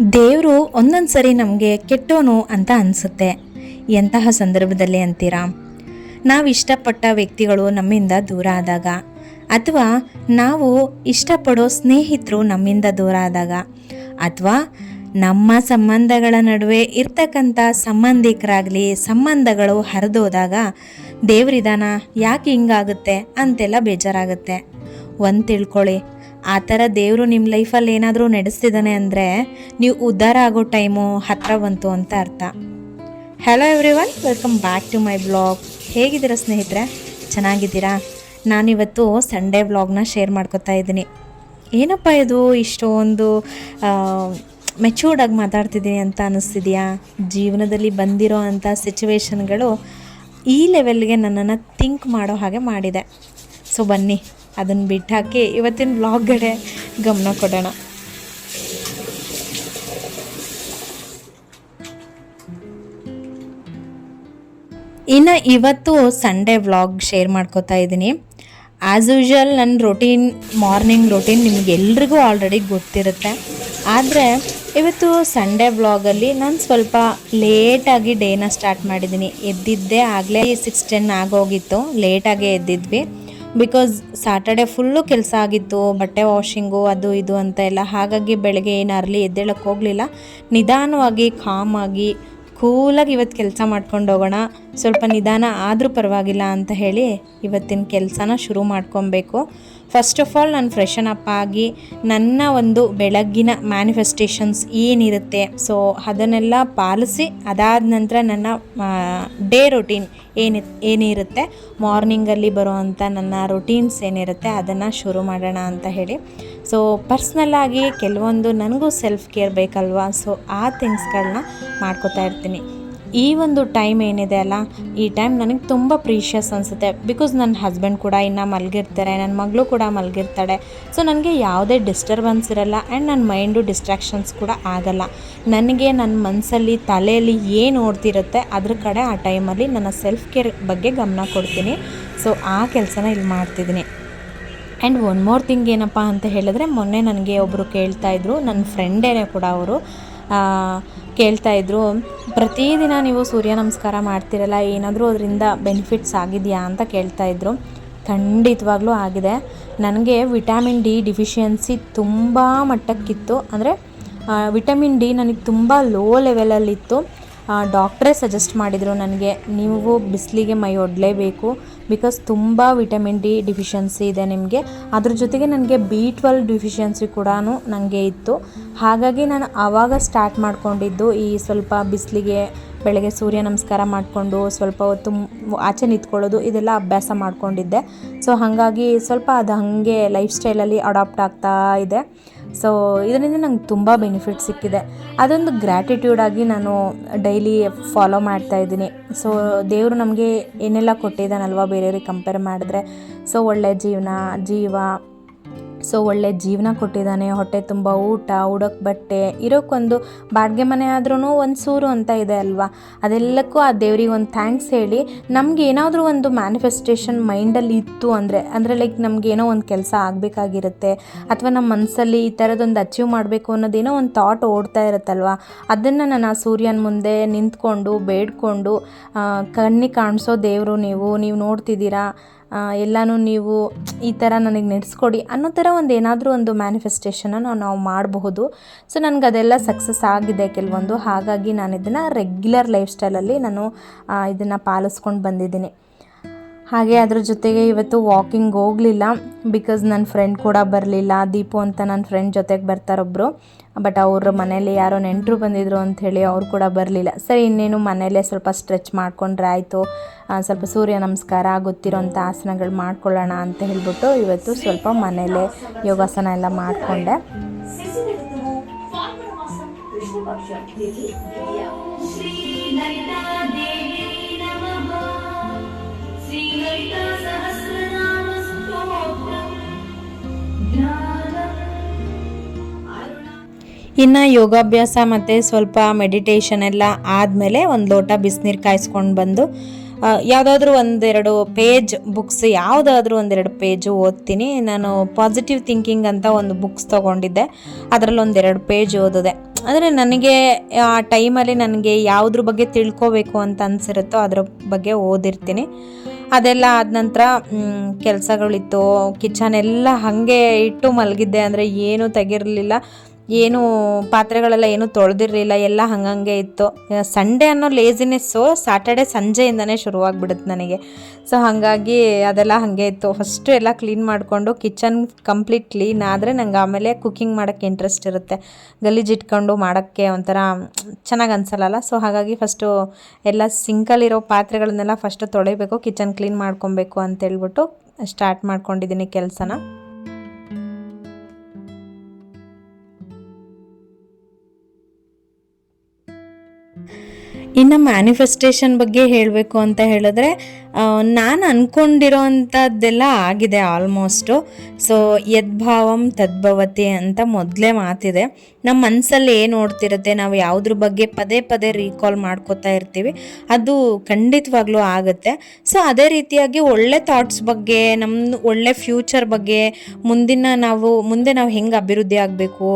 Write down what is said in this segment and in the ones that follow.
ದೇವರು ಒಂದೊಂದು ಸರಿ ನಮಗೆ ಕೆಟ್ಟೋನು ಅಂತ ಅನಿಸುತ್ತೆ. ಎಂತಹ ಸಂದರ್ಭದಲ್ಲಿ ಅಂತೀರಾ? ನಾವು ಇಷ್ಟಪಟ್ಟ ವ್ಯಕ್ತಿಗಳು ನಮ್ಮಿಂದ ದೂರ ಆದಾಗ, ಅಥವಾ ನಾವು ಇಷ್ಟಪಡೋ ಸ್ನೇಹಿತರು ನಮ್ಮಿಂದ ದೂರ ಆದಾಗ, ಅಥವಾ ನಮ್ಮ ಸಂಬಂಧಗಳ ನಡುವೆ ಇರ್ತಕ್ಕಂಥ ಸಂಬಂಧಿಕರಾಗಲಿ ಸಂಬಂಧಗಳು ಹರಿದೋದಾಗ ದೇವರಿದಾನ ಯಾಕೆ ಹಿಂಗಾಗುತ್ತೆ ಅಂತೆಲ್ಲ ಬೇಜಾರಾಗುತ್ತೆ. ಒಂದು ತಿಳ್ಕೊಳ್ಳಿ ಆ ಥರ ದೇವರು ನಿಮ್ಮ ಲೈಫಲ್ಲಿ ಏನಾದರೂ ನಡೆಸ್ತಿದ್ದಾನೆ ಅಂದರೆ ನೀವು ಉದ್ಧಾರ ಆಗೋ ಟೈಮು ಹತ್ರ ಬಂತು ಅಂತ ಅರ್ಥ. Hello everyone welcome back to my blog ಹೇಗಿದ್ದೀರಾ ಸ್ನೇಹಿತರೆ? ಚೆನ್ನಾಗಿದ್ದೀರಾ? ನಾನಿವತ್ತು ಸಂಡೇ ವ್ಲಾಗ್ನ ಶೇರ್ ಮಾಡ್ಕೊತಾ ಇದ್ದೀನಿ. ಏನಪ್ಪ ಇದು? ಇಷ್ಟೊಂದು ಮೆಚೂರ್ಡಾಗಿ ಮಾತಾಡ್ತಿದ್ದೀನಿ ಅಂತ ಅನ್ನಿಸ್ತಿದೆಯಾ ಜೀವನದಲ್ಲಿ ಬಂದಿರೋ ಅಂಥ ಸಿಚುವೇಶನ್ಗಳು ಈ ಲೆವೆಲ್ಗೆ ನನ್ನನ್ನು ಥಿಂಕ್ ಮಾಡೋ ಹಾಗೆ ಮಾಡಿದೆ. ಸೊ ಬನ್ನಿ. ಅದನ್ನು ಬಿಟ್ಟು ಹಾಕಿ ಇವತ್ತಿನ ವ್ಲಾಗ್ ಕಡೆ ಗಮನ ಕೊಡೋಣ. ಇನ್ನು ಇವತ್ತು ಸಂಡೇ ವ್ಲಾಗ್ ಶೇರ್ ಮಾಡ್ಕೋತಾ ಇದ್ದೀನಿ. ಆ್ಯಸ್ ಯೂಶ್ವಲ್ ನನ್ನ ರೊಟೀನ್ ಮಾರ್ನಿಂಗ್ ರೊಟೀನ್ ನಿಮಗೆಲ್ರಿಗೂ ಆಲ್ರೆಡಿ ಗೊತ್ತಿರುತ್ತೆ. ಆದರೆ ಇವತ್ತು ಸಂಡೇ ವ್ಲಾಗಲ್ಲಿ ನಾನು ಸ್ವಲ್ಪ ಲೇಟಾಗಿ ಡೇನ ಸ್ಟಾರ್ಟ್ ಮಾಡಿದ್ದೀನಿ. ಎದ್ದಿದ್ದೆ ಆಗಲೇ ಸಿಕ್ಸ್ ಟೆನ್ ಆಗೋಗಿತ್ತು. ಲೇಟಾಗೇ ಎದ್ದಿದ್ವಿ. ಬಿಕಾಸ್ ಸ್ಯಾಟರ್ಡೆ ಫುಲ್ಲು ಕೆಲಸ ಆಗಿತ್ತು, ಬಟ್ಟೆ ವಾಷಿಂಗು ಅದು ಇದು ಅಂತ ಎಲ್ಲ. ಹಾಗಾಗಿ ಬೆಳಗ್ಗೆ ಏನು ಅರ್ಲಿ ಎದ್ದೇಳಕ್ಕೆ ಹೋಗಲಿಲ್ಲ. ನಿಧಾನವಾಗಿ ಕಾಮಾಗಿ ಕೂಲಾಗಿ ಇವತ್ತು ಕೆಲಸ ಮಾಡ್ಕೊಂಡು ಹೋಗೋಣ. ಸ್ವಲ್ಪ ನಿಧಾನ ಆದರೂ ಪರವಾಗಿಲ್ಲ ಅಂತ ಹೇಳಿ ಇವತ್ತಿನ ಕೆಲಸನ ಶುರು ಮಾಡ್ಕೊಬೇಕು. ಫಸ್ಟ್ ಆಫ್ ಆಲ್ ನಾನು ಫ್ರೆಶನ್ ಅಪ್ ಆಗಿ ನನ್ನ ಒಂದು ಬೆಳಗ್ಗಿನ ಮ್ಯಾನಿಫೆಸ್ಟೇಷನ್ಸ್ ಏನಿರುತ್ತೆ ಸೊ ಅದನ್ನೆಲ್ಲ ಪಾಲಿಸಿ ಅದಾದ ನಂತರ ನನ್ನ ಡೇ ರೊಟೀನ್ ಏನಿ, ಏನಿರುತ್ತೆ ಮಾರ್ನಿಂಗಲ್ಲಿ ಬರುವಂಥ ನನ್ನ ರೊಟೀನ್ಸ್ ಏನಿರುತ್ತೆ ಅದನ್ನು ಶುರು ಮಾಡೋಣ ಅಂತ ಹೇಳಿ. ಸೊ ಪರ್ಸ್ನಲ್ಲಾಗಿ ಕೆಲವೊಂದು ನನಗೂ ಸೆಲ್ಫ್ ಕೇರ್ ಬೇಕಲ್ವಾ ಸೊ ಆ ಥಿಂಗ್ಸ್ಗಳನ್ನ ಮಾಡ್ಕೋತಾ ಇರ್ತೀನಿ. ಈ ಒಂದು ಟೈಮ್ ಏನಿದೆ ಅಲ್ಲ, ಈ ಟೈಮ್ ನನಗೆ ತುಂಬ ಪ್ರೀಷಿಯಸ್ ಅನಿಸುತ್ತೆ. ಬಿಕಾಸ್ ನನ್ನ ಹಸ್ಬೆಂಡ್ ಕೂಡ ಇನ್ನು ಮಲಗಿರ್ತಾರೆ ನನ್ನ ಮಗಳು ಕೂಡ ಮಲಗಿರ್ತಾಳೆ. ಸೊ ನನಗೆ ಯಾವುದೇ ಡಿಸ್ಟರ್ಬೆನ್ಸ್ ಇರಲ್ಲ ಆ್ಯಂಡ್ ನನ್ನ ಮೈಂಡು ಡಿಸ್ಟ್ರಾಕ್ಷನ್ಸ್ ಕೂಡ ಆಗಲ್ಲ. ನನಗೆ ನನ್ನ ಮನಸ್ಸಲ್ಲಿ ತಲೆಯಲ್ಲಿ ಏನು ಓಡ್ತಿರುತ್ತೆ, ಅದ್ರ ಕಡೆ ಆ ಟೈಮಲ್ಲಿ ನನ್ನ ಸೆಲ್ಫ್ ಕೇರ್ ಬಗ್ಗೆ ಗಮನ ಕೊಡ್ತೀನಿ. ಸೊ ಆ ಕೆಲಸನ ಇಲ್ಲಿ ಮಾಡ್ತಿದ್ದೀನಿ. ಆ್ಯಂಡ್ ಒನ್ ಮೋರ್ ಥಿಂಗ್ ಏನಪ್ಪ ಅಂತ ಹೇಳಿದ್ರೆ, ಮೊನ್ನೆ ನನಗೆ ಒಬ್ಬರು ಕೇಳ್ತಾಯಿದ್ರು ನನ್ನ ಫ್ರೆಂಡೇನೆ ಕೂಡ ಅವರು. ಕೇಳ್ತಾಯಿದ್ರು ಪ್ರತಿದಿನ ನೀವು ಸೂರ್ಯ ನಮಸ್ಕಾರ ಮಾಡ್ತಿರಲ್ಲ, ಏನಾದರೂ ಅದರಿಂದ ಬೆನಿಫಿಟ್ಸ್ ಆಗಿದೆಯಾ? ಅಂತ ಕೇಳ್ತಾ ಇದ್ರು. ಖಂಡಿತವಾಗ್ಲೂ ಆಗಿದೆ. ನನಗೆ ವಿಟಮಿನ್ ಡಿ ಡಿಫಿಷಿಯನ್ಸಿ ತುಂಬ ಮಟ್ಟಕ್ಕಿತ್ತು. ಅಂದರೆ ವಿಟಮಿನ್ ಡಿ ನನಗೆ ತುಂಬ ಲೋ ಲೆವೆಲಲ್ಲಿತ್ತು. ಡಾಕ್ಟ್ರೇ ಸಜೆಸ್ಟ್ ಮಾಡಿದರು ನನಗೆ, ನೀವು ಬಿಸಿಲಿಗೆ ಮೈ ಒಡ್ಲೇಬೇಕು ಬಿಕಾಸ್ ತುಂಬ ವಿಟಮಿನ್ ಡಿ ಡಿಫಿಷಿಯನ್ಸಿ ಇದೆ ನಿಮಗೆ. ಅದ್ರ ಜೊತೆಗೆ ನನಗೆ ಬಿ ಟ್ವೆಲ್ ಡಿಫಿಷಿಯನ್ಸಿ ಕೂಡ ನನಗೆ ಇತ್ತು. ಹಾಗಾಗಿ ನಾನು ಆವಾಗ ಸ್ಟಾರ್ಟ್ ಮಾಡಿಕೊಂಡಿದ್ದು ಈ ಸ್ವಲ್ಪ ಬಿಸಿಲಿಗೆ ಬೆಳಗ್ಗೆ ಸೂರ್ಯ ನಮಸ್ಕಾರ ಮಾಡಿಕೊಂಡು ಸ್ವಲ್ಪ ಹೊತ್ತು ಆಚೆ ನಿಂತ್ಕೊಳ್ಳೋದು ಇದೆಲ್ಲ ಅಭ್ಯಾಸ ಮಾಡಿಕೊಂಡಿದ್ದೆ. ಸೊ ಹಾಗಾಗಿ ಸ್ವಲ್ಪ ಅದು ಹಾಗೆ ಲೈಫ್ ಸ್ಟೈಲಲ್ಲಿ ಅಡಾಪ್ಟ್ ಆಗ್ತಾ ಇದೆ. ಸೊ ಇದರಿಂದ ನಂಗೆ ತುಂಬ ಬೆನಿಫಿಟ್ ಸಿಕ್ಕಿದೆ. ಅದೊಂದು ಗ್ರ್ಯಾಟಿಟ್ಯೂಡ್ ಆಗಿ ನಾನು ಡೈಲಿ ಫಾಲೋ ಮಾಡ್ತಾ ಇದ್ದೀನಿ. ಸೊ ದೇವರು ನಮಗೆ ಏನೆಲ್ಲ ಕೊಟ್ಟಿದ್ದಾನಲ್ವ ಬೇರೆಯವ್ರಿಗೆ ಕಂಪೇರ್ ಮಾಡಿದ್ರೆ. ಸೊ ಒಳ್ಳೆಯ ಜೀವನ, ಜೀವ ಸೊ ಒಳ್ಳೆ ಜೀವನ ಕೊಟ್ಟಿದ್ದಾನೆ, ಹೊಟ್ಟೆ ತುಂಬ ಊಟ, ಉಡೋಕೆ ಬಟ್ಟೆ, ಇರೋಕ್ಕೊಂದು ಬಾಡಿಗೆ ಮನೆ ಆದ್ರೂ ಒಂದು ಸೂರು ಅಂತ ಇದೆ ಅಲ್ವಾ? ಅದೆಲ್ಲಕ್ಕೂ ಆ ದೇವ್ರಿಗೆ ಒಂದು ಥ್ಯಾಂಕ್ಸ್ ಹೇಳಿ ನಮ್ಗೆ ಏನಾದರೂ ಒಂದು ಮ್ಯಾನಿಫೆಸ್ಟೇಷನ್ ಮೈಂಡಲ್ಲಿ ಇತ್ತು ಅಂದರೆ ಅಂದರೆ ಲೈಕ್ ನಮ್ಗೆ ಏನೋ ಒಂದು ಕೆಲಸ ಆಗಬೇಕಾಗಿರುತ್ತೆ, ಅಥವಾ ನಮ್ಮ ಮನಸ್ಸಲ್ಲಿ ಈ ಥರದೊಂದು ಅಚೀವ್ ಮಾಡಬೇಕು ಅನ್ನೋದೇನೋ ಒಂದು ಥಾಟ್ ಓಡ್ತಾ ಇರುತ್ತಲ್ವ? ಅದನ್ನು ನಾನು ಆ ಸೂರ್ಯನ ಮುಂದೆ ನಿಂತ್ಕೊಂಡು, ಬೇಡ್ಕೊಂಡು ಕಣ್ಣಿಗೆ ಕಾಣಿಸೋ ದೇವರು ನೀವು ನೀವು ನೋಡ್ತಿದ್ದೀರಾ? ಎಲ್ಲನೂ ನೀವು ಈ ಥರ ನನಗೆ ನಡೆಸ್ಕೊಡಿ ಅನ್ನೋ ಥರ ಒಂದು ಏನಾದರೂ ಒಂದು ಮ್ಯಾನಿಫೆಸ್ಟೇಷನ್ನ ನಾವು ಮಾಡಬಹುದು. ಸೊ ನನಗೆ ಅದೆಲ್ಲ ಸಕ್ಸಸ್ ಆಗಿದೆ ಕೆಲವೊಂದು. ಹಾಗಾಗಿ ನಾನು ಇದನ್ನು ರೆಗ್ಯುಲರ್ ಲೈಫ್ ಸ್ಟೈಲಲ್ಲಿ ನಾನು ಇದನ್ನು ಪಾಲಿಸ್ಕೊಂಡು ಬಂದಿದ್ದೀನಿ. ಹಾಗೆ ಅದ್ರ ಜೊತೆಗೆ ಇವತ್ತು ವಾಕಿಂಗ್ ಹೋಗಲಿಲ್ಲ ಬಿಕಾಸ್ ನನ್ನ ಫ್ರೆಂಡ್ ಕೂಡ ಬರಲಿಲ್ಲ ದೀಪು ಅಂತ ನನ್ನ ಫ್ರೆಂಡ್ ಜೊತೆಗೆ ಬರ್ತಾರೊಬ್ಬರು ಬಟ್ ಅವ್ರ ಮನೇಲಿ ಯಾರೋ ನೆಂಟರು ಬಂದಿದ್ರು ಅಂಥೇಳಿ ಅವ್ರು ಕೂಡ ಬರಲಿಲ್ಲ ಸರಿ ಇನ್ನೇನು ಮನೆಯಲ್ಲೇ ಸ್ವಲ್ಪ ಸ್ಟ್ರೆಚ್ ಮಾಡ್ಕೊಂಡ್ರೆ ಆಯಿತು ಸ್ವಲ್ಪ ಸೂರ್ಯ ನಮಸ್ಕಾರ ಗೊತ್ತಿರೋಂಥ ಆಸನಗಳು ಮಾಡ್ಕೊಳ್ಳೋಣ ಅಂತ ಹೇಳ್ಬಿಟ್ಟು ಇವತ್ತು ಸ್ವಲ್ಪ ಮನೆಯಲ್ಲೇ ಯೋಗಾಸನ ಎಲ್ಲ ಮಾಡಿಕೊಂಡೆ ಇನ್ನು ಯೋಗಾಭ್ಯಾಸ ಮತ್ತು ಸ್ವಲ್ಪ ಮೆಡಿಟೇಷನ್ ಎಲ್ಲ ಆದಮೇಲೆ ಒಂದು ಲೋಟ ಬಿಸಿನೀರು ಕಾಯಿಸ್ಕೊಂಡು ಬಂದು ಯಾವುದಾದ್ರೂ ಒಂದೆರಡು ಪೇಜ್ ಬುಕ್ಸ್ ಯಾವುದಾದ್ರೂ ಒಂದೆರಡು ಪೇಜು ಓದ್ತೀನಿ. ನಾನು ಪಾಸಿಟಿವ್ ಥಿಂಕಿಂಗ್ ಅಂತ ಒಂದು ಬುಕ್ಸ್ ತೊಗೊಂಡಿದ್ದೆ. ಅದರಲ್ಲಿ ಒಂದೆರಡು ಪೇಜ್ ಓದಿದೆ. ಅಂದರೆ ನನಗೆ, ಆ ಟೈಮಲ್ಲಿ ನನಗೆ ಯಾವುದ್ರ ಬಗ್ಗೆ ತಿಳ್ಕೋಬೇಕು ಅಂತ ಅನಿಸಿರುತ್ತೋ ಅದ್ರ ಬಗ್ಗೆ ಓದಿರ್ತೀನಿ. ಅದೆಲ್ಲ ಆದ ನಂತರ ಕೆಲಸಗಳಿತ್ತು ಕಿಚನ್ ಎಲ್ಲ ಹಾಗೆ ಇಟ್ಟು ಮಲಗಿದ್ದೆ ಅಂದರೆ ಏನೂ ತೆಗಿರಲಿಲ್ಲ. ಏನು ಪಾತ್ರೆಗಳೆಲ್ಲ ಏನು ತೊಳೆದಿರಲಿಲ್ಲ, ಎಲ್ಲ ಹಂಗಂಗೆ ಇತ್ತು. ಸಂಡೇ ಅನ್ನೋ ಲೇಸಿನೆಸ್ಸು ಸ್ಯಾಟರ್ಡೆ ಸಂಜೆಯಿಂದನೇ ಶುರುವಾಗ್ಬಿಡುತ್ತೆ ನನಗೆ. ಸೊ ಹಾಗಾಗಿ ಅದೆಲ್ಲ ಹಾಗೆ ಇತ್ತು. ಫಸ್ಟು ಎಲ್ಲ ಕ್ಲೀನ್ ಮಾಡಿಕೊಂಡು ಕಿಚನ್ ಕಂಪ್ಲೀಟ್ ಕ್ಲೀನ್ ಆದರೆ ನಂಗೆ ಆಮೇಲೆ ಕುಕ್ಕಿಂಗ್ ಮಾಡೋಕ್ಕೆ ಇಂಟ್ರೆಸ್ಟ್ ಇರುತ್ತೆ. ಗಲೀಜು ಇಟ್ಕೊಂಡು ಮಾಡೋಕ್ಕೆ ಒಂಥರ ಚೆನ್ನಾಗಿ ಅನ್ಸಲ್ಲ ಸೊ ಹಾಗಾಗಿ ಫಸ್ಟು ಎಲ್ಲ ಸಿಂಕಲ್ಲಿರೋ ಪಾತ್ರೆಗಳನ್ನೆಲ್ಲ ಫಸ್ಟು ತೊಳಿಬೇಕು ಕಿಚನ್ ಕ್ಲೀನ್ ಮಾಡ್ಕೊಬೇಕು ಅಂತೇಳ್ಬಿಟ್ಟು ಸ್ಟಾರ್ಟ್ ಮಾಡ್ಕೊಂಡಿದ್ದೀನಿ ಕೆಲಸನ. ಇನ್ನು ಮ್ಯಾನಿಫೆಸ್ಟೇಷನ್ ಬಗ್ಗೆ ಹೇಳಬೇಕು ಅಂತ ಹೇಳಿದ್ರೆ ನಾನು ಅಂದ್ಕೊಂಡಿರೋ ಅಂಥದ್ದೆಲ್ಲ ಆಗಿದೆ ಆಲ್ಮೋಸ್ಟು ಸೊ ಯದ್ಭಾವಂ ತದ್ಭವತಿ ಅಂತ ಮೊದಲೇ ಮಾತಿದೆ. ನಮ್ಮ ಮನಸ್ಸಲ್ಲಿ ಏನು ನೋಡ್ತಿರುತ್ತೆ ನಾವು ಯಾವುದ್ರ ಬಗ್ಗೆ ಪದೇ ಪದೇ ರೀಕಾಲ್ ಮಾಡ್ಕೋತಾ ಇರ್ತೀವಿ. ಅದು ಖಂಡಿತವಾಗ್ಲೂ ಆಗುತ್ತೆ. ಸೊ ಅದೇ ರೀತಿಯಾಗಿ ಒಳ್ಳೆ ಥಾಟ್ಸ್ ಬಗ್ಗೆ ನಮ್ಮ ಒಳ್ಳೆ ಫ್ಯೂಚರ್ ಬಗ್ಗೆ ಮುಂದಿನ ನಾವು, ಮುಂದೆ ನಾವು ಹೆಂಗೆ ಅಭಿವೃದ್ಧಿ ಆಗಬೇಕು,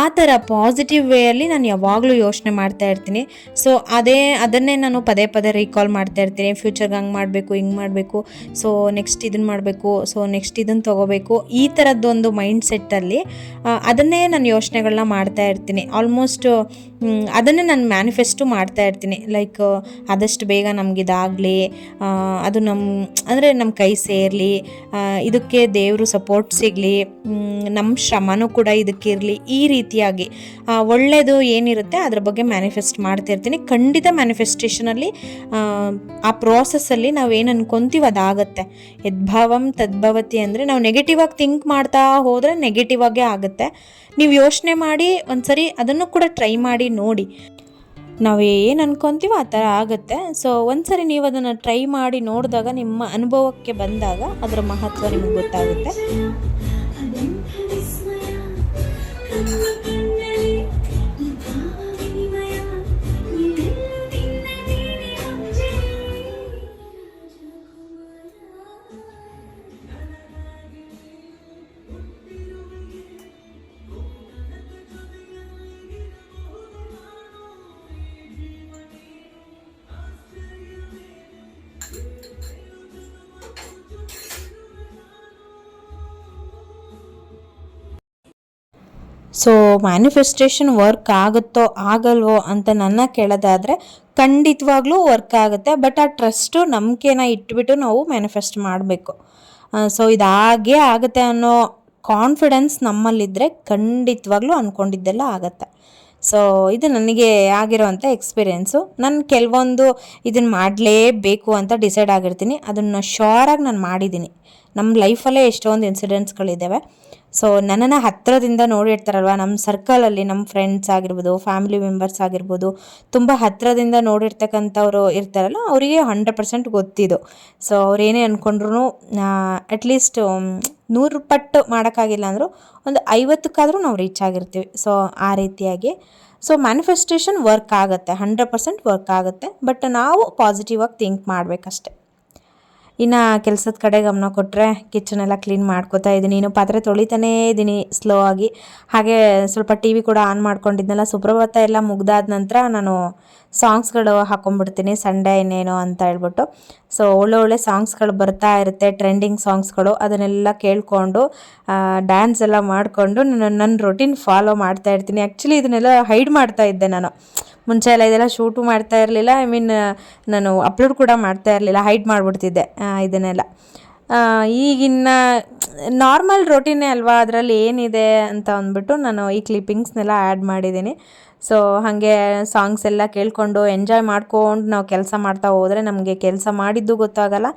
ಆ ಥರ ಪಾಸಿಟಿವ್ ವೇಯಲ್ಲಿ ನಾನು ಯಾವಾಗಲೂ ಯೋಚನೆ ಮಾಡ್ತಾ ಇರ್ತೀನಿ. ಸೊ ಅದೇ, ಅದನ್ನೇ ನಾನು ಪದೇ ಪದೇ ರೀಕಾಲ್ ಮಾಡ್ತಾ ಇರ್ತೀನಿ. ಫ್ಯೂಚರ್ಗೆ ಹಂಗೆ ಮಾಡಬೇಕು, ಹಿಂಗೆ ಮಾಡಬೇಕು ಸೊ ನೆಕ್ಸ್ಟ್ ಇದನ್ನು ಮಾಡಬೇಕು ಸೊ ನೆಕ್ಸ್ಟ್ ಇದನ್ನು ತೊಗೋಬೇಕು, ಈ ಥರದ್ದೊಂದು ಮೈಂಡ್ ಸೆಟ್ಟಲ್ಲಿ ಅದನ್ನೇ ನಾನು ಯೋಚನೆಗಳನ್ನ ಮಾಡ್ತಾ ಇರ್ತೀನಿ. ಆಲ್ಮೋಸ್ಟ್ ಅದನ್ನೇ ನಾನು ಮ್ಯಾನಿಫೆಸ್ಟು ಮಾಡ್ತಾ ಇರ್ತೀನಿ. ಲೈಕ್ ಆದಷ್ಟು ಬೇಗ ನಮ್ಗೆ ಇದಾಗಲಿ ಅದು ನಮ್ಮ ಅಂದರೆ ನಮ್ಮ ಕೈ ಸೇರಲಿ ಇದಕ್ಕೆ ದೇವರು ಸಪೋರ್ಟ್ ಸಿಗಲಿ ನಮ್ಮ ಶ್ರಮನೂ ಕೂಡ ಇದಕ್ಕಿರಲಿ ಈ ರೀತಿಯಾಗಿ. ಒಳ್ಳೆಯದು ಏನಿರುತ್ತೆ ಅದ್ರ ಬಗ್ಗೆ ಮ್ಯಾನಿಫೆಸ್ಟ್ ಮಾಡ್ತಾ ಇರ್ತೀನಿ. ಖಂಡಿತ ಮ್ಯಾನಿಫೆಸ್ಟೇಷನಲ್ಲಿ ಆ ಪ್ರೋಸೆಸ್ಸಲ್ಲಿ ನಾವು ಏನು ಅನ್ಕೊಂತೀವಿ ಅದಾಗುತ್ತೆ. ಯದ್ಭಾವಂ ತದ್ಭವತಿ ಅಂದರೆ ನಾವು ನೆಗೆಟಿವ್ ಆಗಿ ಥಿಂಕ್ ಮಾಡ್ತಾ ಹೋದರೆ ನೆಗೆಟಿವ್ ಆಗೇ ಆಗುತ್ತೆ. ನೀವು ಯೋಚನೆ ಮಾಡಿ ಒಂದ್ಸರಿ ಅದನ್ನು ಕೂಡ ಟ್ರೈ ಮಾಡಿ ನೋಡಿ. ನಾವು ಏನು ಅನ್ಕೊತೀವೋ ಆ ಥರ ಆಗುತ್ತೆ. ಸೊ ಒಂದ್ಸರಿ ನೀವು ಅದನ್ನು ಟ್ರೈ ಮಾಡಿ ನೋಡಿದಾಗ ನಿಮ್ಮ ಅನುಭವಕ್ಕೆ ಬಂದಾಗ ಅದರ ಮಹತ್ವ ನಿಮಗೆ ಗೊತ್ತಾಗುತ್ತೆ. ಸೊ ಮ್ಯಾನಿಫೆಸ್ಟೇಷನ್ ವರ್ಕ್ ಆಗುತ್ತೋ ಆಗಲ್ವೋ ಅಂತ ನನ್ನ ಕೇಳೋದಾದರೆ ಖಂಡಿತವಾಗ್ಲೂ ವರ್ಕ್ ಆಗುತ್ತೆ. ಬಟ್ ಆ ಟ್ರಸ್ಟು ನಂಬಿಕೆನ ಇಟ್ಬಿಟ್ಟು ನಾವು ಮ್ಯಾನಿಫೆಸ್ಟ್ ಮಾಡಬೇಕು. ಸೊ ಇದಾಗೇ ಆಗುತ್ತೆ ಅನ್ನೋ ಕಾನ್ಫಿಡೆನ್ಸ್ ನಮ್ಮಲ್ಲಿದ್ದರೆ ಖಂಡಿತವಾಗ್ಲೂ ಅಂದ್ಕೊಂಡಿದ್ದೆಲ್ಲ ಆಗುತ್ತೆ. ಸೊ ಇದು ನನಗೆ ಆಗಿರೋವಂಥ ಎಕ್ಸ್ಪೀರಿಯೆನ್ಸು ನಾನು ಕೆಲವೊಂದು ಇದನ್ನು ಮಾಡಲೇಬೇಕು ಅಂತ ಡಿಸೈಡ್ ಆಗಿರ್ತೀನಿ. ಅದನ್ನು ಶೋರಾಗಿ ನಾನು ಮಾಡಿದ್ದೀನಿ. ನಮ್ಮ ಲೈಫಲ್ಲೇ ಎಷ್ಟೊಂದು ಇನ್ಸಿಡೆಂಟ್ಸ್ಗಳಿದ್ದಾವೆ ಸೊ ನನ್ನನ್ನು ಹತ್ತಿರದಿಂದ ನೋಡಿರ್ತಾರಲ್ವ ನಮ್ಮ ಸರ್ಕಲಲ್ಲಿ ನಮ್ಮ ಫ್ರೆಂಡ್ಸ್ ಆಗಿರ್ಬೋದು ಫ್ಯಾಮಿಲಿ ಮೆಂಬರ್ಸ್ ಆಗಿರ್ಬೋದು, ತುಂಬ ಹತ್ತಿರದಿಂದ ನೋಡಿರ್ತಕ್ಕಂಥವ್ರು ಇರ್ತಾರಲ್ಲ, ಅವರಿಗೆ ಹಂಡ್ರೆಡ್ ಪರ್ಸೆಂಟ್ ಗೊತ್ತಿದ್ದು ಸೊ ಅವ್ರೇನೇ ಅಂದ್ಕೊಂಡ್ರು ಅಟ್ಲೀಸ್ಟ್ ನೂರು ಪಟ್ಟು ಮಾಡೋಕ್ಕಾಗಿಲ್ಲ ಅಂದರೂ, ಒಂದು ಐವತ್ತಕ್ಕಾದರೂ ನಾವು ರೀಚ್ ಆಗಿರ್ತೀವಿ. ಸೊ ಆ ರೀತಿಯಾಗಿ. ಸೊ ಮ್ಯಾನಿಫೆಸ್ಟೇಷನ್ ವರ್ಕ್ ಆಗುತ್ತೆ ಹಂಡ್ರೆಡ್ ಪರ್ಸೆಂಟ್ ವರ್ಕ್ ಆಗುತ್ತೆ ಬಟ್ ನಾವು ಪಾಸಿಟಿವ್ ಆಗಿ ಥಿಂಕ್ ಮಾಡಬೇಕಷ್ಟೆ. ಇನ್ನು ಕೆಲಸದ ಕಡೆ ಗಮನ ಕೊಟ್ಟರೆ ಕಿಚನ್ ಎಲ್ಲ ಕ್ಲೀನ್ ಮಾಡ್ಕೋತಾ ಇದ್ದೀನಿ. ಇನ್ನು ಪಾತ್ರೆ ತೊಳಿತಾನೇ ಇದ್ದೀನಿ ಸ್ಲೋ ಆಗಿ. ಹಾಗೆ ಸ್ವಲ್ಪ ಟಿ ವಿ ಕೂಡ ಆನ್ ಮಾಡ್ಕೊಂಡಿದ್ನಲ್ಲ, ಸುಪ್ರಭಾತ ಎಲ್ಲ ಮುಗ್ದಾದ ನಂತರ ನಾನು ಸಾಂಗ್ಸ್ಗಳು ಹಾಕೊಂಡ್ಬಿಡ್ತೀನಿ ಸಂಡೇ ಇನ್ನೇನು ಅಂತ ಹೇಳ್ಬಿಟ್ಟು. ಸೊ ಒಳ್ಳೆ ಒಳ್ಳೆ ಸಾಂಗ್ಸ್ಗಳು ಬರ್ತಾ ಇರುತ್ತೆ ಟ್ರೆಂಡಿಂಗ್ ಸಾಂಗ್ಸ್ಗಳು ಅದನ್ನೆಲ್ಲ ಕೇಳಿಕೊಂಡು ಡ್ಯಾನ್ಸ್ ಎಲ್ಲ ಮಾಡಿಕೊಂಡು ನಾನು ನನ್ನ ರೊಟೀನ್ ಫಾಲೋ ಮಾಡ್ತಾ ಇರ್ತೀನಿ. ಆ್ಯಕ್ಚುಲಿ ಇದನ್ನೆಲ್ಲ ಹೈಡ್ ಮಾಡ್ತಾ ಇದ್ದೆ ನಾನು. ಮುಂಚೆ ಎಲ್ಲ ಇದೆಲ್ಲ ಶೂಟು ಮಾಡ್ತಾ ಇರಲಿಲ್ಲ. ಐ ಮೀನ್ ನಾನು ಅಪ್ಲೋಡ್ ಕೂಡ ಮಾಡ್ತಾ ಇರಲಿಲ್ಲ. ಹೈಡ್ ಮಾಡಿಬಿಡ್ತಿದ್ದೆ ಇದನ್ನೆಲ್ಲ. ಈಗಿನ ನಾರ್ಮಲ್ ರೊಟೀನೇ ಅಲ್ವಾ? ಅದರಲ್ಲಿ ಏನಿದೆ ಅಂತ ಅಂದ್ಬಿಟ್ಟು ನಾನು ಈ ಕ್ಲಿಪ್ಪಿಂಗ್ಸ್ನೆಲ್ಲ ಆ್ಯಡ್ ಮಾಡಿದ್ದೀನಿ. ಸೊ ಹಾಗೆ ಸಾಂಗ್ಸ್ ಎಲ್ಲ ಕೇಳಿಕೊಂಡು ಎಂಜಾಯ್ ಮಾಡ್ಕೊಂಡು ನಾವು ಕೆಲಸ ಮಾಡ್ತಾ ಹೋದರೆ ನಮಗೆ ಕೆಲಸ ಮಾಡಿದ್ದು ಗೊತ್ತಾಗಲ್ಲ.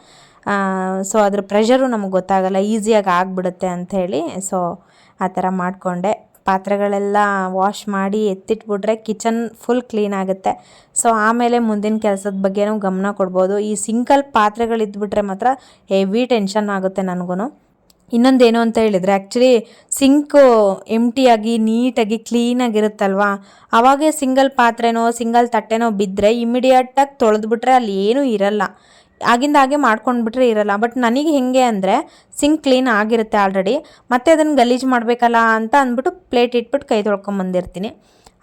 ಸೊ ಅದ್ರ ಪ್ರೆಷರು ನಮಗೆ ಗೊತ್ತಾಗಲ್ಲ. ಈಸಿಯಾಗಿ ಆಗಿಬಿಡುತ್ತೆ ಅಂಥೇಳಿ ಸೊ ಆ ಥರ ಮಾಡಿಕೊಂಡೆ. ಪಾತ್ರೆಗಳೆಲ್ಲ ವಾಶ್ ಮಾಡಿ ಎತ್ತಿಟ್ಬಿಟ್ರೆ ಕಿಚನ್ ಫುಲ್ ಕ್ಲೀನ್ ಆಗುತ್ತೆ. ಸೊ ಆಮೇಲೆ ಮುಂದಿನ ಕೆಲಸದ ಬಗ್ಗೆನೂ ಗಮನ ಕೊಡ್ಬೋದು. ಈ ಸಿಂಕಲ್ ಪಾತ್ರೆಗಳಿದ್ಬಿಟ್ರೆ ಮಾತ್ರ ಹೆವಿ ಟೆನ್ಷನ್ ಆಗುತ್ತೆ ನನಗೂ ಇನ್ನೊಂದೇನು ಅಂತ ಹೇಳಿದರೆ ಆ್ಯಕ್ಚುಲಿ ಸಿಂಕು ಆಗಿ, ನೀಟಾಗಿ ಕ್ಲೀನಾಗಿರುತ್ತಲ್ವಾ ಅವಾಗೇ ಸಿಂಗಲ್ ಪಾತ್ರೆನೋ ಸಿಂಗಲ್ ತಟ್ಟೆನೋ ಬಿದ್ದರೆ ಇಮಿಡಿಯೇಟಾಗಿ ತೊಳೆದ್ಬಿಟ್ರೆ ಅಲ್ಲಿ ಏನೂ ಇರಲ್ಲ. ಆಗಿಂದ ಹಾಗೆ ಮಾಡ್ಕೊಂಡ್ಬಿಟ್ರೆ ಇರಲ್ಲ. ಬಟ್ ನನಗೆ ಹೇಗೆ ಅಂದರೆ ಸಿಂಕ್ ಕ್ಲೀನ್ ಆಗಿರುತ್ತೆ ಆಲ್ರೆಡಿ ಮತ್ತೆ ಅದನ್ನು ಗಲೀಜು ಮಾಡಬೇಕಲ್ಲ ಅಂತ ಅಂದ್ಬಿಟ್ಟು ಪ್ಲೇಟ್ ಇಟ್ಬಿಟ್ಟು ಕೈ ತೊಳ್ಕೊಂಬಂದಿರ್ತೀನಿ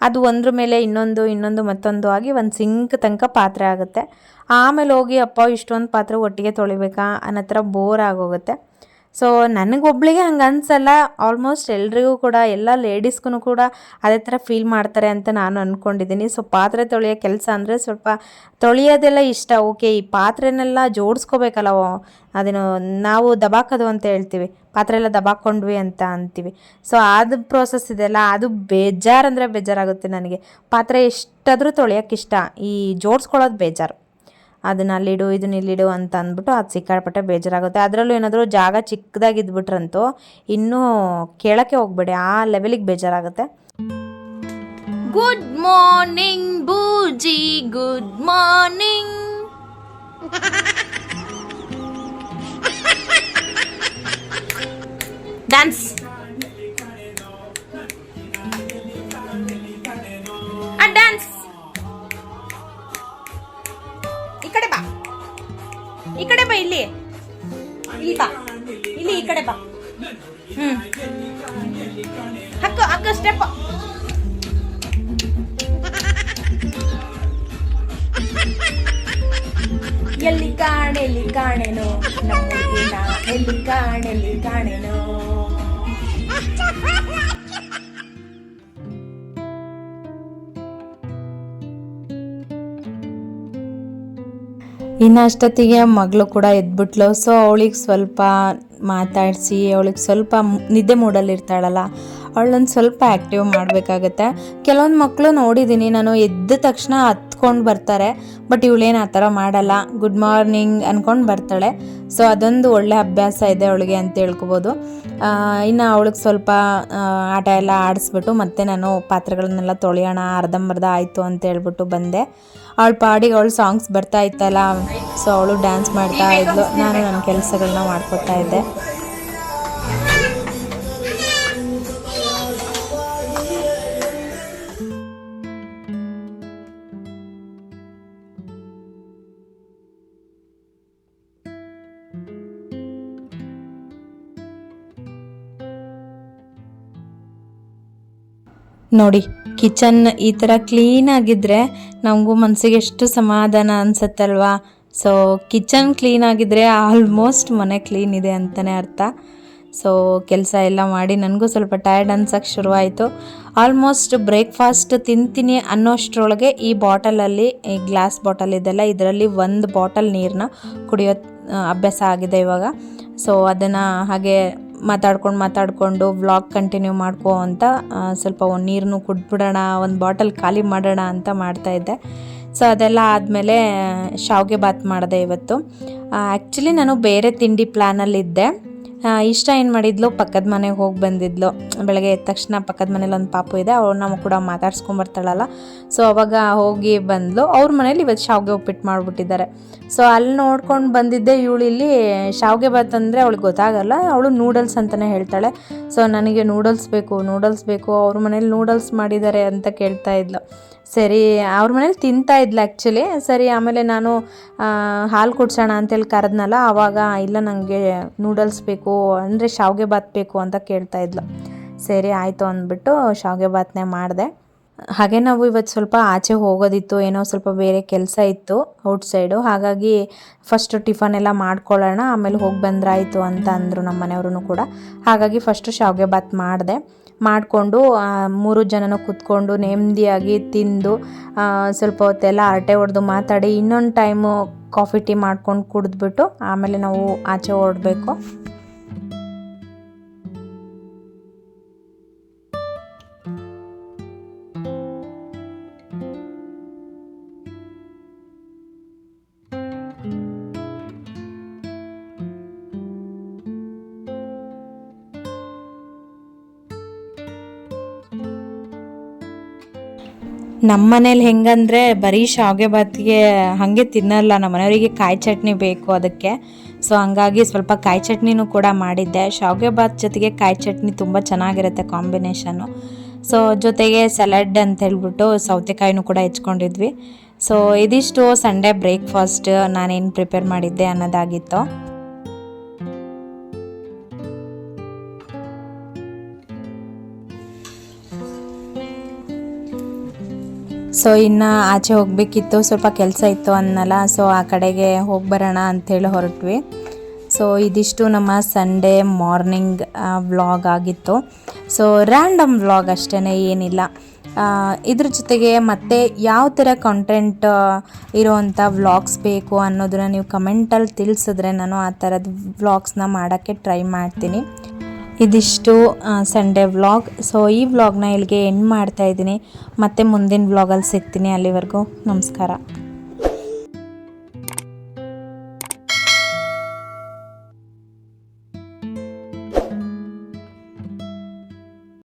ಅದು ಒಂದ್ರ ಮೇಲೆ ಇನ್ನೊಂದು ಇನ್ನೊಂದು, ಮತ್ತೊಂದು ಆಗಿ ಒಂದು ಸಿಂಕ್ ತನಕ ಪಾತ್ರೆ ಆಗುತ್ತೆ. ಆಮೇಲೆ ಹೋಗಿ, ಅಪ್ಪ, ಇಷ್ಟೊಂದು ಪಾತ್ರೆ ಒಟ್ಟಿಗೆ ತೊಳಿಬೇಕಾ? ಅನ್ನೋ ಥರ ಬೋರ್ ಆಗೋಗುತ್ತೆ. ಸೊ ನನಗೊಬ್ಳಿಗೆ ಹಂಗೆ ಅನ್ಸಲ್ಲ. ಆಲ್ಮೋಸ್ಟ್ ಎಲ್ರಿಗೂ ಕೂಡ, ಎಲ್ಲ ಲೇಡೀಸ್ಗೂ ಕೂಡ ಅದೇ ಥರ ಫೀಲ್ ಮಾಡ್ತಾರೆ ಅಂತ ನಾನು ಅಂದ್ಕೊಂಡಿದ್ದೀನಿ ಸೊ ಪಾತ್ರೆ ತೊಳೆಯೋ ಕೆಲಸ ಅಂದರೆ ಸ್ವಲ್ಪ ತೊಳೆಯೋದೆಲ್ಲ ಇಷ್ಟ. ಓಕೆ ಈ ಪಾತ್ರೆನೆಲ್ಲ ಜೋಡಿಸ್ಕೋಬೇಕಲ್ಲ ಅದನ್ನು ಅದೇನು ನಾವು ದಬಾಕೋದು ಅಂತ ಹೇಳ್ತೀವಿ. ಪಾತ್ರೆ ಎಲ್ಲ ದಬಾಕೊಂಡ್ವಿ ಅಂತ ಅಂತೀವಿ. ಸೊ ಅದು ಪ್ರೋಸೆಸ್ ಇದೆಲ್ಲ ಅದು ಬೇಜಾರು ಅಂದರೆ ಬೇಜಾರಾಗುತ್ತೆ ನನಗೆ. ಪಾತ್ರೆ ಎಷ್ಟಾದರೂ ತೊಳೆಯೋಕ್ಕಿಷ್ಟ ಈ ಜೋಡಿಸ್ಕೊಳ್ಳೋದು ಬೇಜಾರು. ಅದನ್ನ ಅಲ್ಲಿಡು ಇದನ್ನ ಇಲ್ಲಿಡು ಅಂತ ಅಂದ್ಬಿಟ್ಟು ಅದು ಸಿಕ್ಕಾಪಟ್ಟೆ ಬೇಜಾರಾಗುತ್ತೆ. ಅದರಲ್ಲೂ ಏನಾದರೂ ಜಾಗ ಚಿಕ್ಕದಾಗಿದ್ಬಿಟ್ರಂತೂ ಇನ್ನೂ ಕೇಳೋಕ್ಕೆ ಹೋಗ್ಬೇಡಿ ಆ ಲೆವೆಲಿಗೆ ಬೇಜಾರಾಗುತ್ತೆ. Good morning Booji good morning dance dance ಕಾಣೆನೋ? ಇನ್ನು ಅಷ್ಟೊತ್ತಿಗೆ ಮಗಳು ಕೂಡ ಎದ್ಬಿಟ್ಲು. ಸೊ ಅವಳಿಗೆ ಸ್ವಲ್ಪ ಮಾತಾಡಿಸಿ, ಅವಳಿಗೆ ಸ್ವಲ್ಪ ನಿದ್ದೆ ಮೂಡಲ್ಲಿ ಇರ್ತಾಳಲ್ಲ ಅವಳೊಂದು ಸ್ವಲ್ಪ ಆ್ಯಕ್ಟಿವ್ ಮಾಡಬೇಕಾಗತ್ತೆ. ಕೆಲವೊಂದು ಮಕ್ಕಳು ನೋಡಿದ್ದೀನಿ. ನಾನು ಎದ್ದ ತಕ್ಷಣ ಹತ್ಕೊಂಡು ಬರ್ತಾರೆ ಬಟ್ ಇವಳೇನು ಆ ಥರ ಮಾಡಲ್ಲ. ಗುಡ್ ಮಾರ್ನಿಂಗ್ ಅಂದ್ಕೊಂಡು ಬರ್ತಾಳೆ. ಸೊ ಅದೊಂದು ಒಳ್ಳೆ ಅಭ್ಯಾಸ ಇದೆ ಅವಳಿಗೆ ಅಂತ ಹೇಳ್ಕೊಬೋದು. ಇನ್ನು ಅವಳಿಗೆ ಸ್ವಲ್ಪ ಆಟ ಎಲ್ಲ ಆಡಿಸ್ಬಿಟ್ಟು ಮತ್ತೆ ನಾನು ಪಾತ್ರೆಗಳನ್ನೆಲ್ಲ ತೊಳೆಯೋಣ, ಅರ್ಧಂಬರ್ಧ ಆಯಿತು ಅಂತ ಹೇಳ್ಬಿಟ್ಟು ಬಂದೆ. ಅವಳ ಪಾಡಿಗೆ ಅವಳು ಸಾಂಗ್ಸ್ ಬರ್ತಾ ಇತ್ತಲ್ಲ ಸೊ ಅವಳು ಡ್ಯಾನ್ಸ್ ಮಾಡ್ತಾ ಇದ್ಲು. ನಾನು ನನ್ನ ಕೆಲಸಗಳನ್ನ ಮಾಡ್ಕೊತಾ ಇದ್ದೆ. ನೋಡಿ, ಕಿಚನ್ ಈ ಥರ ಕ್ಲೀನ್ ಆಗಿದ್ರೆ ನಮಗೂ ಮನಸ್ಸಿಗೆ ಎಷ್ಟು ಸಮಾಧಾನ ಅನ್ಸತ್ತಲ್ವಾ? ಸೊ ಕಿಚನ್ ಕ್ಲೀನ್ ಆಗಿದ್ರೆ ಆಲ್ಮೋಸ್ಟ್ ಮನೆ ಕ್ಲೀನ್ ಇದೆ ಅಂತಲೇ ಅರ್ಥ. ಸೊ ಕೆಲಸ ಎಲ್ಲ ಮಾಡಿ ನನಗೂ ಸ್ವಲ್ಪ ಟಯರ್ಡ್ ಅನ್ಸೋಕ್ಕೆ ಶುರುವಾಯಿತು. ಆಲ್ಮೋಸ್ಟ್ ಬ್ರೇಕ್ಫಾಸ್ಟ್ ತಿಂತೀನಿ ಅನ್ನೋಷ್ಟರೊಳಗೆ ಈ ಬಾಟಲಲ್ಲಿ ಈ ಗ್ಲಾಸ್ ಬಾಟಲ್ ಇದೆಲ್ಲ ಇದರಲ್ಲಿ ಒಂದು ಬಾಟಲ್ ನೀರನ್ನ ಕುಡಿಯೋ, ಅಭ್ಯಾಸ ಆಗಿದೆ ಇವಾಗ. ಸೊ ಅದನ್ನು ಹಾಗೆ ಮಾತಾಡ್ಕೊಂಡು ಮಾತಾಡಿಕೊಂಡು ವ್ಲಾಗ್ ಕಂಟಿನ್ಯೂ ಮಾಡ್ಕೋ ಅಂತ ಸ್ವಲ್ಪ ಒಂದು ನೀರನ್ನು ಕುಡ್ಬಿಡೋಣ, ಒಂದು ಬಾಟಲ್ ಖಾಲಿ ಮಾಡೋಣ ಅಂತ ಮಾಡ್ತಾ ಇದ್ದೆ. ಸೊ ಅದೆಲ್ಲ ಆದಮೇಲೆ ಶಾವ್ಗೆ ಬಾತ್ ಮಾಡಿದೆ ಇವತ್ತು. ಆ್ಯಕ್ಚುಲಿ ನಾನು ಬೇರೆ ತಿಂಡಿ ಪ್ಲ್ಯಾನಲ್ಲಿದ್ದೆ ಇಷ್ಟ ಏನು ಮಾಡಿದ್ಲು? ಪಕ್ಕದ ಮನೆಗೆ ಹೋಗಿ ಬಂದಿದ್ಲು. ಬೆಳಗ್ಗೆ ಎದ್ದ ತಕ್ಷಣ ಪಕ್ಕದ ಮನೇಲಿ ಒಂದು ಪಾಪು ಇದೆ ಅವ್ರನ್ನ ಕೂಡ ಮಾತಾಡ್ಸ್ಕೊಂಬರ್ತಾಳಲ್ಲ ಸೊ ಅವಾಗ ಹೋಗಿ ಬಂದ್ಲು. ಅವ್ರ ಮನೇಲಿ ಇವತ್ತು ಶಾವಿಗೆ ಉಪ್ಪಿಟ್ಟು ಮಾಡಿಬಿಟ್ಟಿದ್ದಾರೆ. ಸೊ ಅಲ್ಲಿ ನೋಡ್ಕೊಂಡು ಬಂದಿದ್ದೆ ಇವಳು ಇಲ್ಲಿ. ಶಾವಿಗೆ ಬಾತ್ ಅಂದರೆ ಅವಳಿಗೆ ಗೊತ್ತಾಗಲ್ಲ. ಅವಳು ನೂಡಲ್ಸ್ ಅಂತಲೇ ಹೇಳ್ತಾಳೆ. ಸೊ ನನಗೆ ನೂಡಲ್ಸ್ ಬೇಕು ನೂಡಲ್ಸ್ ಬೇಕು, ಅವ್ರ ಮನೇಲಿ ನೂಡಲ್ಸ್ ಮಾಡಿದ್ದಾರೆ ಅಂತ ಕೇಳ್ತಾ ಇದ್ಲು. ಸರಿ, ಅವ್ರ ಮನೇಲಿ ತಿಂತಾ ಇದ್ಲು ಆ್ಯಕ್ಚುಲಿ ಸರಿ, ಆಮೇಲೆ ನಾನು ಹಾಲು ಕುಡ್ಸೋಣ ಅಂತೇಳಿ ಕರೆದ್ನಲ್ಲ ಆವಾಗ ಇಲ್ಲ ನನಗೆ ನೂಡಲ್ಸ್ ಬೇಕು, ಅಂದರೆ ಶಾವಿಗೆ ಬಾತ್ ಬೇಕು ಅಂತ ಕೇಳ್ತಾ ಇದ್ಲು. ಸರಿ, ಆಯಿತು ಅಂದ್ಬಿಟ್ಟು ಶಾವಿಗೆ ಬಾತ್ನೇ ಮಾಡಿದೆ. ಹಾಗೆ ನಾವು ಇವತ್ತು ಸ್ವಲ್ಪ ಆಚೆ ಹೋಗೋದಿತ್ತು, ಏನೋ ಸ್ವಲ್ಪ ಬೇರೆ ಕೆಲಸ ಇತ್ತು ಔಟ್ಸೈಡು ಹಾಗಾಗಿ ಫಸ್ಟು ಟಿಫನ್ ಎಲ್ಲ ಮಾಡ್ಕೊಳ್ಳೋಣ, ಆಮೇಲೆ ಹೋಗಿ ಬಂದ್ರಾಯಿತು ಅಂತ ಅಂದರು ನಮ್ಮ ಮನೆಯವ್ರೂ ಕೂಡ. ಹಾಗಾಗಿ ಫಸ್ಟು ಶಾವಿಗೆ ಬಾತ್ ಮಾಡಿದೆ. ಮಾಡಿಕೊಂಡು ಮೂರು ಜನನೂ ಕೂತ್ಕೊಂಡು ನೆಮ್ಮದಿಯಾಗಿ ತಿಂದು ಸ್ವಲ್ಪ ಹೊತ್ತೆಲ್ಲ ಹರಟೆ ಹೊಡೆದು ಮಾತಾಡಿ ಇನ್ನೊಂದು ಟೈಮು ಕಾಫಿ ಟೀ ಮಾಡ್ಕೊಂಡು ಕುಡಿದ್ಬಿಟ್ಟು ಆಮೇಲೆ ನಾವು ಆಚೆ ಹೊರಡಬೇಕು. ನಮ್ಮ ಮನೇಲಿ ಹೆಂಗಂದ್ರೆ ಬರೀ ಶಾವಿಗೆ ಬಾತ್ಗೆ ಹಾಗೆ ತಿನ್ನಲ್ಲ. ನಮ್ಮ ಮನೆಯವರಿಗೆ ಕಾಯಿ ಚಟ್ನಿ ಬೇಕು ಅದಕ್ಕೆ. ಸೊ ಹಂಗಾಗಿ ಸ್ವಲ್ಪ ಕಾಯಿ ಚಟ್ನಿನೂ ಕೂಡ ಮಾಡಿದ್ದೆ. ಶಾವಿಗೆ ಬಾತ್ ಜೊತೆಗೆ ಕಾಯಿ ಚಟ್ನಿ ತುಂಬ ಚೆನ್ನಾಗಿರುತ್ತೆ ಕಾಂಬಿನೇಷನ್ನು. ಸೊ ಜೊತೆಗೆ ಸಲಾಡ್ ಅಂತ ಹೇಳ್ಬಿಟ್ಟು ಸೌತೆಕಾಯಿನೂ ಕೂಡ ಹೆಚ್ಕೊಂಡಿದ್ವಿ. ಸೊ ಇದಿಷ್ಟು ಸಂಡೇ ಬ್ರೇಕ್ಫಾಸ್ಟ್ ನಾನೇನು ಪ್ರಿಪೇರ್ ಮಾಡಿದ್ದೆ ಅನ್ನೋದಾಗಿತ್ತು. ಸೊ ಇನ್ನು ಆಚೆ ಹೋಗಬೇಕಿತ್ತು, ಸ್ವಲ್ಪ ಕೆಲಸ ಇತ್ತು ಅನ್ನಲ್ಲ. ಸೊ ಆ ಕಡೆಗೆ ಹೋಗಿ ಬರೋಣ ಅಂಥೇಳಿ ಹೊರಟ್ವಿ. ಸೊ ಇದಿಷ್ಟು ನಮ್ಮ ಸಂಡೇ ಮಾರ್ನಿಂಗ್ ವ್ಲಾಗ್ ಆಗಿತ್ತು. ಸೊ ರ್ಯಾಂಡಮ್ ವ್ಲಾಗ್ ಅಷ್ಟೇ ಏನಿಲ್ಲ. ಇದ್ರ ಜೊತೆಗೆ ಮತ್ತೆ ಯಾವ ಥರ ಕಂಟೆಂಟ್ ಇರೋವಂಥ ವ್ಲಾಗ್ಸ್ ಬೇಕು ಅನ್ನೋದನ್ನ ನೀವು ಕಮೆಂಟಲ್ಲಿ ತಿಳಿಸಿದ್ರೆ ನಾನು ಆ ಥರದ ವ್ಲಾಗ್ಸ್ನ ಮಾಡೋಕ್ಕೆ ಟ್ರೈ ಮಾಡ್ತೀನಿ. ಇದಿಷ್ಟು ಸಂಡೇ ವ್ಲಾಗ್ ಸೊ ಈ ವ್ಲಾಗ್ನ ಇಲ್ಲಿಗೆ ಎಂಡ್ ಮಾಡ್ತಾ ಇದ್ದೀನಿ. ಮತ್ತೆ ಮುಂದಿನ ವ್ಲಾಗಲ್ಲಿ ಸಿಗ್ತೀನಿ ಅಲ್ಲಿವರೆಗೂ. ನಮಸ್ಕಾರ.